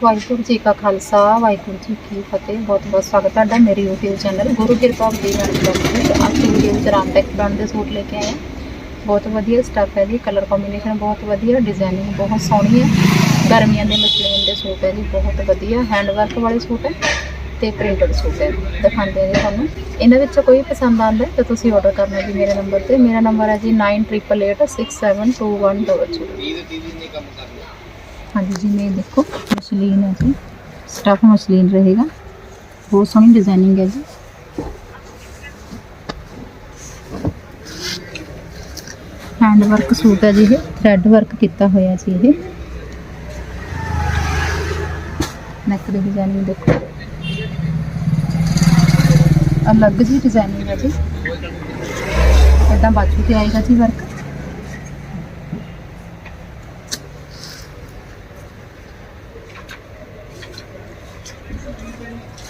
ਵਾਹਿਗੁਰੂ ਜੀ ਕਾ ਖਾਲਸਾ, ਵਾਹਿਗੁਰੂ ਜੀ ਕੀ ਫਤਿਹ। ਬਹੁਤ ਬਹੁਤ ਸਵਾਗਤ ਤੁਹਾਡਾ ਮੇਰੇ YouTube ਚੈਨਲ ਗੁਰੂ ਕਿਰਪਾ ਦੀ ਵਿੱਚ ਅੱਜ ਦੀ ਵੀਡੀਓ ਵਿੱਚ ਰਾਮਟੈਕ ਬ੍ਰਾਂਡ ਦੇ ਸੂਟ ਲੈ ਕੇ ਆਏ ਹਾਂ ਬਹੁਤ ਵਧੀਆ ਸਟੱਫ ਹੈ ਜੀ ਕਲਰ ਕੰਬੀਨੇਸ਼ਨ ਬਹੁਤ ਵਧੀਆ ਡਿਜ਼ਾਈਨਿੰਗ ਬਹੁਤ ਸੋਹਣੀ ਹੈ। ਗਰਮੀਆਂ ਦੇ ਮਸਲੀਨ ਦੇ ਸੂਟ ਹੈ ਜੀ, ਬਹੁਤ ਵਧੀਆ। ਹੈਂਡ ਵਰਕ ਵਾਲੇ ਸੂਟ ਹੈ ਤੇ ਪ੍ਰਿੰਟਡ ਸੂਟ ਹੈ। ਦਿਖਾਉਂਦੇ ਹਾਂ ਜੀ ਤੁਹਾਨੂੰ। ਇਹਨਾਂ ਵਿੱਚੋਂ ਕੋਈ ਪਸੰਦ ਆਉਂਦਾ ਤਾਂ ਤੁਸੀਂ ਆਰਡਰ ਕਰਨਾ ਜੀ ਮੇਰੇ ਨੰਬਰ ਤੇ। ਮੇਰਾ ਨੰਬਰ ਹੈ ਜੀ हाँ जी जी मैं देखो, मसलिन है जी। स्टफ़ मसलिन रहेगा। बहुत सोहनी डिज़ाइनिंग है जी। हैंड वर्क सूट है जी ये। थ्रैड वर्क किया हुआ जी ये। नैक की डिज़ाइनिंग देखो। अलग जी डिज़ाइनिंग है जी। इदा बाजू से आएगा जी वर्क।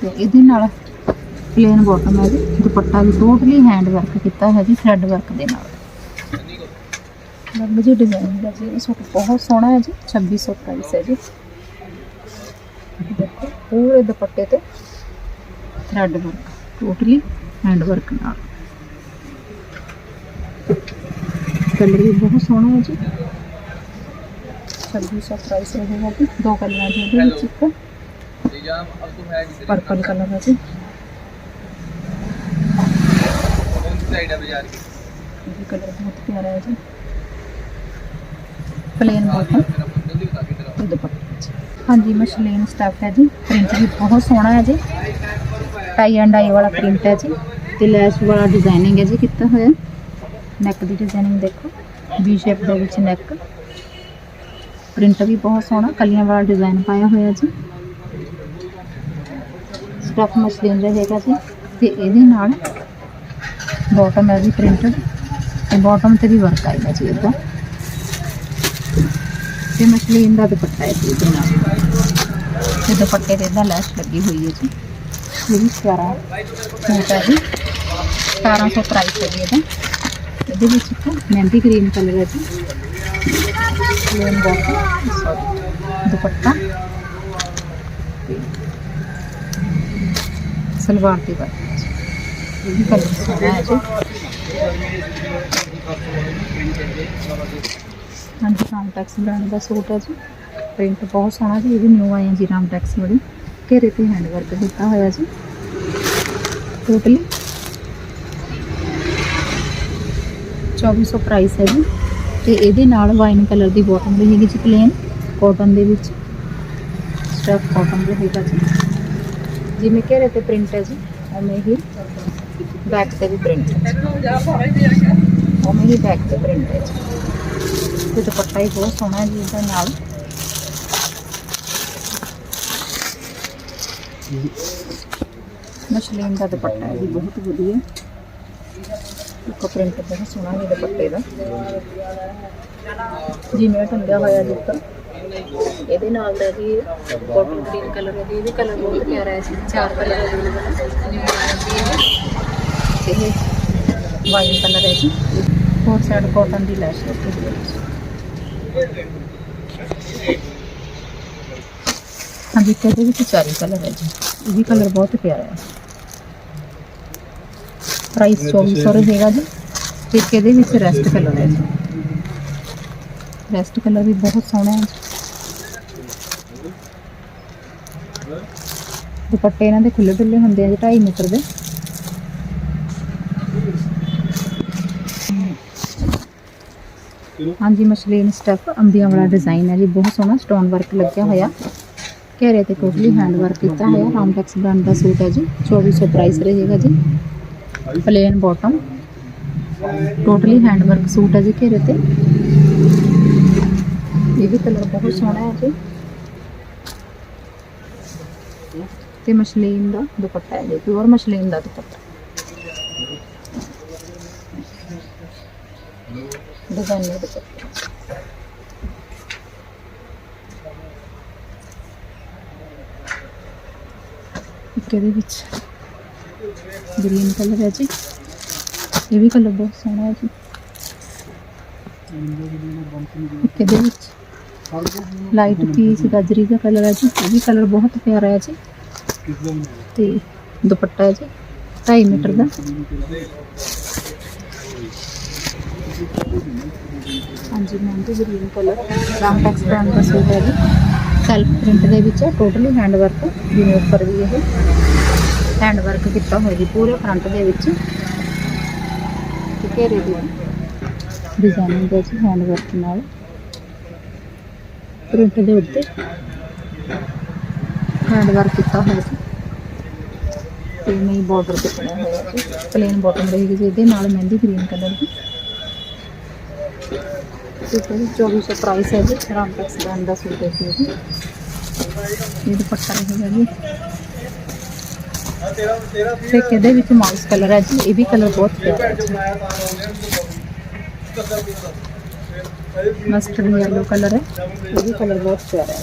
ਤੇ ਇਹਦੇ ਨਾਲ ਪਲੇਨ ਬਾਟਮ ਹੈ ਜੀ। ਦੁਪੱਟਾ ਵੀ ਟੋਟਲੀ ਹੈਂਡ ਵਰਕ ਕੀਤਾ ਹੈ ਜੀ ਥ੍ਰੈਡ ਵਰਕ ਦੇ ਨਾਲ। ਲੱਗ ਜੀ ਡਿਜ਼ਾਈਨ ਦਾ ਜੀ, ਇਹ ਸੂਟ ਬਹੁਤ ਸੋਹਣਾ ਹੈ ਜੀ 2600 ਪ੍ਰਾਈਸ ਹੈ ਜੀ। ਦੇਖੋ, ਪੂਰੇ ਦੁਪੱਟੇ ਤੇ thread work totally hand work ਨਾਲ। ਕਲਰ ਵੀ ਬਹੁਤ ਸੋਹਣਾ ਹੈ ਜੀ। 2600 ਪ੍ਰਾਈਸ ਰਹੇਗਾ ਜੀ ਦੋ ਕਲਰਾਂ ਦੇ ਵਿੱਚ ਇੱਕ पर्पल कलर है जी ये कलर बहुत प्यारा है जी प्लेन बॉटम ਤੇ ਦੁਪੱਟਾ ਹਾਂਜੀ ਮਸ਼ਲੀਨ ਸਟਫ ਹੈ ਜੀ ਪ੍ਰਿੰਟ ਵੀ ਬਹੁਤ ਸੋਹਣਾ ਹੈ ਜੀ ਟਾਈ ਐਂਡ ਆਈ ਵਾਲਾ ਪ੍ਰਿੰਟ ਹੈ ਜੀ ਤੇ ਲੈਸ ਵਾਲਾ ਡਿਜ਼ਾਈਨਿੰਗ ਹੈ ਜੀ ਕੀਤਾ ਹੋਇਆ ਨੈਕ ਦੀ ਡਿਜ਼ਾਈਨਿੰਗ ਦੇਖੋ ਵੀ ਸ਼ੇਪ ਦੇ ਵਿੱਚ ਨੈਕ ਪ੍ਰਿੰਟ ਵੀ ਬਹੁਤ ਸੋਹਣਾ ਕਲੀਆਂ ਵਾਲਾ ਡਿਜ਼ਾਈਨ ਪਾਇਆ ਹੋਇਆ ਜੀ ਸਟਫ ਮਸਲੀਨ ਰਹੇਗਾ ਜੀ ਤੇ ਇਹਦੇ ਨਾਲ ਬਾਟਮ ਹੈ ਵੀ ਪ੍ਰਿੰਟਡ ਤੇ ਬਾਟਮ ਤੇ ਵੀ ਵਰਕ ਆਏਗਾ ਜੀ ਇਹਦਾ ਤੇ ਮਸਲੀਨ ਦਾ ਦੁਪੱਟਾ ਹੈ ਜੀ ਇਹਦੇ ਨਾਲ ਤੇ ਦੁਪੱਟੇ ਤੇ ਇਹਦਾ ਲੈਸ਼ ਲੱਗੀ ਹੋਈ ਹੈ ਜੀ ਇਹ ਵੀ ਪਿਆਰਾ ਸੂਟ ਹੈ ਜੀ 1700 ਪ੍ਰਾਈਸ ਹੈ ਜੀ ਇਹਦਾ ਇਹਦੇ ਵਿੱਚ ਇੱਕ ਮਹਿੰਦੀ ਗ੍ਰੀਨ ਕਲਰ ਹੈ ਜੀ ਪਲੇਨ ਬਾਟਮ ਸੌਰੀ ਦੁਪੱਟਾ ਤੇ ਸਲਵਾਰ ਦੀ ਵਰਕ ਹੈ ਜੀ। ਇਹ ਵੀ ਕਲਰ ਸੋਹਣਾ ਹੈ ਜੀ ਹਾਂਜੀ ਰਾਮਟੈਕਸ ਬ੍ਰਾਂਡ ਦਾ ਸੂਟ ਹੈ ਜੀ ਪ੍ਰਿੰਟ ਬਹੁਤ ਸੋਹਣਾ ਜੀ ਇਹ ਵੀ ਨਿਊ ਆਏ ਹੈ ਜੀ ਰਾਮਟੈਕਸ ਵਾਲੀ ਘੇਰੇ ਤੇ ਹੈਂਡ ਵਰਕ ਕੀਤਾ ਹੋਇਆ ਜੀ ਟੋਟਲੀ 2400 ਪ੍ਰਾਈਸ ਹੈ ਜੀ ਤੇ ਇਹਦੇ ਨਾਲ ਵਾਈਨ ਕਲਰ ਦੀ ਬਾਟਮ ਰਹੇਗੀ ਜੀ ਪਲੇਨ ਕਾਟਨ ਦੇ ਵਿੱਚ ਸਟਫ ਕਾਟਨ ਰਹੇਗਾ ਜੀ ਜਿਵੇਂ ਘੇਰੇ ਤੇ ਪ੍ਰਿੰਟ ਹੈ ਜੀ, ਉਵੇਂ ਹੀ ਬੈਕ ਤੇ ਵੀ ਪ੍ਰਿੰਟ ਹੈ ਉਵੇਂ ਹੀ ਬੈਕ ਤੇ ਪ੍ਰਿੰਟ ਹੈ ਜੀ। ਤੇ ਦੁਪੱਟਾ ਹੀ ਬਹੁਤ ਸੋਹਣਾ ਹੈ ਜੀ ਇਹਦੇ ਨਾਲ। ਮਸ਼ਲੀਨ ਦਾ ਦੁਪੱਟਾ ਹੈ ਜੀ, ਬਹੁਤ ਵਧੀਆ। ਇੱਕ ਪ੍ਰਿੰਟ ਬਹੁਤ ਸੋਹਣਾ ਹੈ ਦੁਪੱਟੇ ਦਾ। ਜਿਵੇਂ ਟੰਗਿਆ ਹੋਇਆ ਜੀ ਇਹਦੇ ਨਾਲ ਦਾ ਜੀ ਕਾਟਨ ਗ੍ਰੀਨ ਕਲਰ ਹੈ ਜੀ ਇਹ ਵੀ ਕਲਰ ਬਹੁਤ ਪਿਆਰਾ ਹੈ ਜੀ ਚਾਰ ਕਲਰ ਅਵੇਲੇਬਲ ਹੈ ਇਹ ਵਾਈਨ ਕਲਰ ਹੈ ਜੀ ਫੋਰ ਸਾਈਡ ਕਾਟਨ ਦੀ ਲੈਸ਼ ਲੱਗੀ ਹੋਈ ਹੈ ਜੀ। ਹਾਂਜੀ ਤੇ ਇਹਦੇ ਵਿੱਚ ਚਾਰੀ ਕਲਰ ਹੈ ਜੀ ਇਹ ਵੀ ਕਲਰ ਬਹੁਤ ਪਿਆਰਾ ਹੈ ਪ੍ਰਾਈਸ 2400 ਰਹੇਗਾ ਜੀ ਤੇ ਇੱਕ ਇਹਦੇ ਵਿੱਚ ਰੈਸਟ ਕਲਰ ਹੈ ਜੀ ਰੈਸਟ ਕਲਰ ਵੀ ਬਹੁਤ ਸੋਹਣਾ ਹੈ ਦੁਪੱਟੇ ਇਹਨਾਂ ਦੇ ਖੁੱਲੇ ਡੁੱਲੇ ਹੁੰਦੇ ਆ ਜੀ 2.5 ਮੀਟਰ ਦੇ। ਹਾਂਜੀ, ਮਸ਼ਲੀਨ ਸਟਫ ਅੰਬੀਆਂ ਵਾਲਾ ਡਿਜ਼ਾਈਨ ਹੈ ਜੀ, ਬਹੁਤ ਸੋਹਣਾ ਸਟੋਨ ਵਰਕ ਲੱਗਿਆ ਹੋਇਆ। ਘੇਰੇ ਤੇ ਟੋਟਲੀ ਹੈਂਡ ਵਰਕ ਕੀਤਾ ਹੋਇਆ ਰਾਮਟੈਕਸ ਬ੍ਰਾਂਡ ਦਾ ਸੂਟ ਹੈ ਜੀ 2400 ਪ੍ਰਾਈਸ ਰਹੇਗਾ ਜੀ plain bottom totally hand work suit ਹੈ ਜੀ ਘੇਰੇ ਤੇ। ਇਹ ਵੀ ਕਲਰ ਬਹੁਤ ਸੋਹਣਾ ਹੈ ਜੀ। ਤੇ ਮਸ਼ਲੀਨ ਦਾ ਦੁਪੱਟਾ ਹੈ ਜੀ ਪਿਓਰ ਮਸ਼ਲੀਨ ਦਾ ਦੁਪੱਟਾ ਡਿਜ਼ਾਈਨਰ ਦੁਪੱਟਾ ਇੱਕ ਇਹਦੇ ਵਿੱਚ ਗ੍ਰੀਨ ਕਲਰ ਹੈ ਜੀ ਇਹ ਵੀ ਕਲਰ ਬਹੁਤ ਸੋਹਣਾ ਹੈ ਜੀ ਇੱਕ ਇਹਦੇ ਵਿੱਚ ਲਾਈਟ ਪੀਚ ਗਜਰੀ ਦਾ ਕਲਰ ਹੈ ਜੀ ਇਹ ਵੀ ਕਲਰ ਬਹੁਤ ਪਿਆਰਾ ਹੈ ਜੀ ਤੇ ਦੁਪੱਟਾ ਹੈ ਜੀ 2.5 ਮੀਟਰ ਦਾ। ਹਾਂਜੀ ਮਹਿੰਦੀ ਗ੍ਰੀਨ ਕਲਰ ਰਾਮਟੈਕਸ ਬ੍ਰਾਂਡ ਦਾ ਸੂਟ ਹੈ ਜੀ। ਸੈਲਫ ਪ੍ਰਿੰਟ ਦੇ ਵਿੱਚ ਟੋਟਲੀ ਹੈਂਡ ਵਰਕ ਜਿਵੇਂ ਉੱਪਰ ਵੀ ਇਹ ਹੈਂਡ ਵਰਕ ਕੀਤਾ ਹੋਇਆ ਜੀ ਪੂਰੇ ਫਰੰਟ ਦੇ ਵਿੱਚ। ਤੇ ਘੇਰੇ ਦੀ ਡਿਜ਼ਾਈਨਿੰਗ ਦਾ ਜੀ ਹੈਂਡ ਵਰਕ ਨਾਲ। ਪ੍ਰਿੰਟ ਦੇ ਉੱਤੇ। ਹੈਂਡ ਵਰਕ ਕੀਤਾ ਹੋਇਆ ਸੀ। ਤੇ ਨਹੀਂ ਬਾਰਡਰ ਤੇ ਬਣਿਆ ਹੋਇਆ ਜੀ ਪਲੇਨ ਬਾਟਮ ਰਹੇਗੀ ਜੀ ਇਹਦੇ, ਨਾਲ ਮਹਿੰਦੀ ਗ੍ਰੀਨ ਕਲਰ ਦੀ। ਠੀਕ ਹੈ 2400 ਪ੍ਰਾਈਸ ਹੈ ਜੀ ਰਾਮਟੈਕਸ ਬ੍ਰਾਂਡ ਦਾ ਸੂਟ ਹੈ ਜੀ ਇਹ। ਦੁਪੱਟਾ ਰਹੇਗਾ ਜੀ। ਤੇ ਇਹਦੇ ਵਿੱਚ ਮਾਊਸ ਕਲਰ ਹੈ ਜੀ, ਇਹ ਵੀ ਕਲਰ ਬਹੁਤ ਪਿਆਰਾ ਹੈ ਜੀ। ਮਸਟਰਡ ਯੈਲੋ ਕਲਰ ਹੈ, ਇਹ ਵੀ ਕਲਰ ਬਹੁਤ ਪਿਆਰਾ ਹੈ